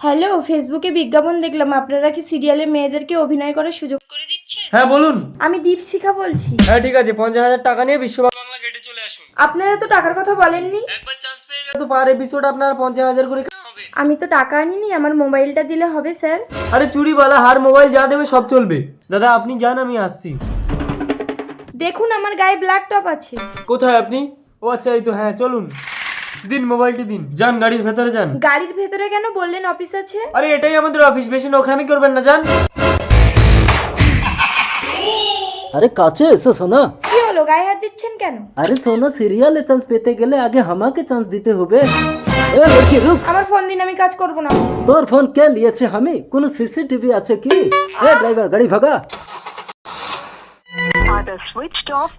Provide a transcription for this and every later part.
Hello ফেসবুকে বিজ্ঞাপন দেখলাম। আপনারা কি সিরিয়ালে মেয়েদেরকে অভিনয় করার সুযোগ করে দিচ্ছে হ্যাঁ বলুন। আমি দীপশিখা বলছি। হ্যাঁ ঠিক আছে। পঞ্চাশ হাজার টাকা নিয়ে বিশ্ব বাংলা গেটে চলে আসুন। আপনারা তো টাকার কথা বলেননি। একবার চান্স পেয়ে গেলে তো পার এপিসোড আপনার পঞ্চাশ হাজার করে হবে। আমি তো টাকা আনিনি আমার মোবাইলটা দিলে হবে স্যার। আরে চুরিওয়ালা হার মোবাইল যা দেবে সব চলবে। দাদা আপনি যান আমি আসছি। দেখুন আমার গায়ে ব্ল্যাক টপ আছে। কোথায় আপনি? ও আচ্ছা এই তো হ্যাঁ চলুন। দিন মোবাইলটি দিন। যান গাড়ির ভেতরে যান। গাড়ির ভেতরে কেন বললেন অফিস আছে? আরে এটাই আমাদের অফিস বেশি নোখরামি করবেন না যান। আরে কাছে এসো সোনা। কি হলো গায়ে হাত দিচ্ছেন কেন? আরে সোনা সিরিয়ালে চান্স পেতে গেলে আগে আমাকে চান্স দিতে হবে। এ রুক আমার ফোন দিন আমি কাজ করব না। তোর ফোন কে লিয়েছে আমি কোন সিসিটিভি আছে কি? এ ড্রাইভার গাড়ি ভাগা।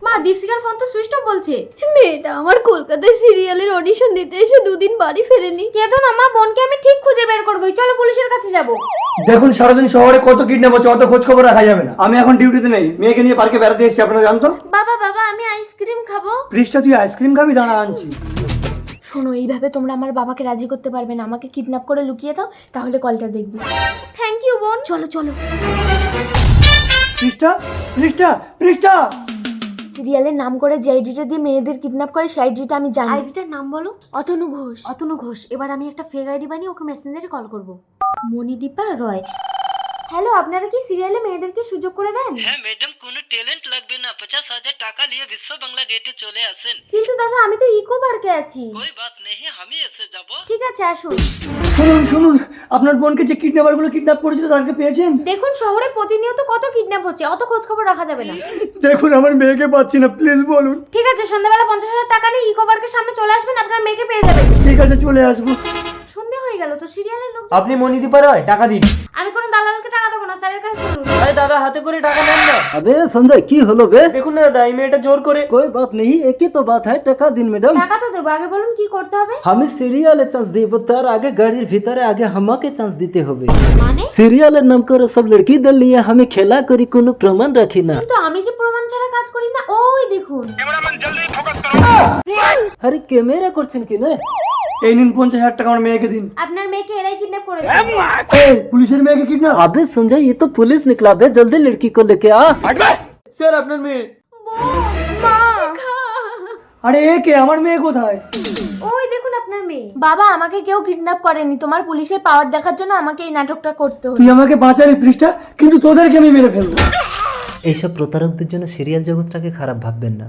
মা দীপশিকার ফোন তো সুইচ অফ বলছে। মেয়েটা আমার কলকাতায় সিরিয়ালের অডিশন দিতে এসে দুদিন বাড়ি ফেরেনি। কেতো না মা বোনকে আমি ঠিক খুঁজে বের করবোই। চলো পুলিশের কাছে যাব। দেখুন সারাদিন শহরে কত কিডন্যাপ হচ্ছে অত খোঁজ খবর রাখা যাবে না। আমি এখন ডিউটিতে নেই। মেয়েকে নিয়ে পার্কে বেড়াতে এসেছি আপনারা জানতো? বাবা বাবা আমি আইসক্রিম খাব। পৃষ্ঠা তুই আইসক্রিম খাবি? দাঁড়া আনছি। শোনো এইভাবে তোমরা আমার বাবাকে রাজি করতে পারবে না। আমাকে কিডন্যাপ করে লুকিয়ে দাও তাহলে কলটা দেখবি। থ্যাংক ইউ বোন। চলো চলো। পৃষ্ঠা পৃষ্ঠা পৃষ্ঠা! সিরিয়ালের নাম করে যে আইডিটা দিয়ে মেয়েদের কিডন্যাপ করে সেই আইডিটা আমি জানি। আইডিটার নাম বলো? অতনু ঘোষ। অতনু ঘোষ। এবার আমি একটা ফেক আইডি বানিয়ে ওকে মেসেঞ্জারে কল করব। মণিদীপা রয়। হ্যালো আপনারা কি সিরিয়ালে মেয়েদেরকে সুযোগ করে দেন? হ্যাঁ ম্যাডাম কোনো ট্যালেন্ট লাগবে না। পঞ্চাশ হাজার টাকা নিয়ে বিশ্ব বাংলা গেটে চলে আসেন। কিন্তু দাদা আমি তো ইকো পার্কে আছি। কোই বাত নেই আমি এসে যাব। ঠিক আছে আসুন। শুনুন শুনুন আপনার বোনকে যে কিডন্যাপারগুলো কিডন্যাপ করেছিল তাদেরকে পেয়েছেন? দেখুন শহরে প্রতিনিয়ত কত কিডন্যাপ হচ্ছে অত খোঁজ খবর রাখা যাবে না। দেখুন আমার মেয়েকে পাচ্ছি না প্লিজ বলুন। ঠিক আছে সন্ধ্যাবেলা পঞ্চাশ হাজার টাকা নিয়ে ইকো পার্কের সামনে চলে আসবেন আপনার মেয়েকে পেয়ে যাবেন। ঠিক আছে চলে আসব। হয়ে গেল তো সিরিয়ালের লোক আপনি মনিদীপা রয় টাকা দিন আমি কোনো দালালকে টাকা দেবো না স্যারের কাছে চলুন আরে দাদা হাতে করে টাকা নেন না अबे संजय की হলো বে দেখুন না দাদা এই মেয়েটা জোর করে कोई बात नहीं एक ही तो बात है টাকা দিন ম্যাডাম টাকা তো দেবো আগে বলুন কি করতে হবে আমি সিরিয়ালে চান্স দিব তার আগে গাড়ির ভিতরে আগে আমাকে চান্স দিতে হবে মানে সিরিয়ালের নাম করে সব লড়কিদের নিয়ে আমি খেলা করি কোনো প্রমাণ রাখি না কিন্তু আমি যে প্রমাণ ছাড়া কাজ করি না ওই দেখুন আরে ক্যামেরা করছেন কি না এই নিন পঞ্চাশ হাজার টাকা আমার মেয়েকে দিন আপনার মেয়েকে এরাই কিডন্যাপ করেছে এই পুলিশের মেয়েকে কিডন্যাপ अबे संजय ये तो पुलिस निकला बे जल्दी लड़की को लेके आ স্যার আপনার মেয়ে আরে এ কে আমার মেয়ে কোথায় ওই দেখুন আপনার মেয়ে বাবা আমাকে কেউ কিডন্যাপ করেনি তোমার পুলিশের পাওয়ার দেখার জন্য আমাকে এই নাটকটা করতে হলো তুই আমাকে বাঁচালি পৃষ্ঠা কিন্তু তোদেরকে আমি মেরে ফেলবো এইসব প্রতারকদের জন্য সিরিয়াল জগৎটাকে খারাপ ভাববেন না